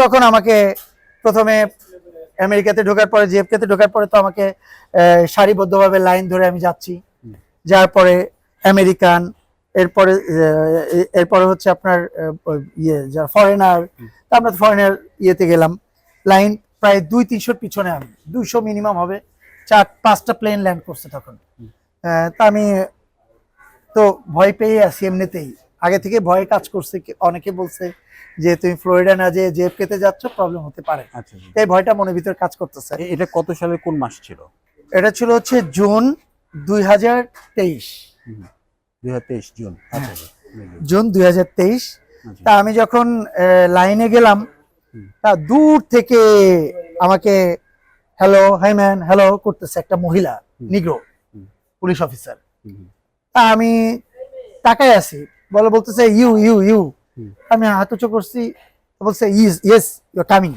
তখন আমাকে প্রথমে আমেরিকাতে ঢোকার পরে জিএফকেতে ঢোকার পরে তো আমাকে সারিবদ্ধভাবে লাইন ধরে আমি যাচ্ছি। যার পরে আমেরিকান এরপরে এরপরে হচ্ছে আপনার ইয়ে যা ফরেনার। আমরা ফরেনার ইয়েতে গেলাম। লাইন প্রায় দুই তিনশোর পিছনে আমি দুইশো মিনিমাম হবে। চার পাঁচটা প্লেন ল্যান্ড করছে তখন। তা আমি তো ভয় পেয়ে আছি এমনিতেই। আগে থেকে ভয় কাজ করছে অনেকে বলছে যে তুমি ফ্লোরিডা না যে জেএফকেতে যাচ্ছ প্রবলেম হতে পারে। আচ্ছা। এই ভয়টা মনের ভিতরে কাজ করতেছে। এটা কত সালের কোন মাস ছিল? এটা ছিল হচ্ছে জুন দুই হাজার তেইশ। দুই হাজার তেইশ জুন। আচ্ছা আচ্ছা। জুন দুই হাজার তেইশ। তা আমি যখন লাইনে গেলাম তা দূর থেকে আমাকে হ্যালো হাই ম্যান হ্যালো করতেছে একটা মহিলা। Negro police officer. তা আমি তাকায় আছি বলে বলতেছে ইউ ইউ ইউ আমি হাত উঁচু করছি বলছে ইস ইয়েস ইউ কামিং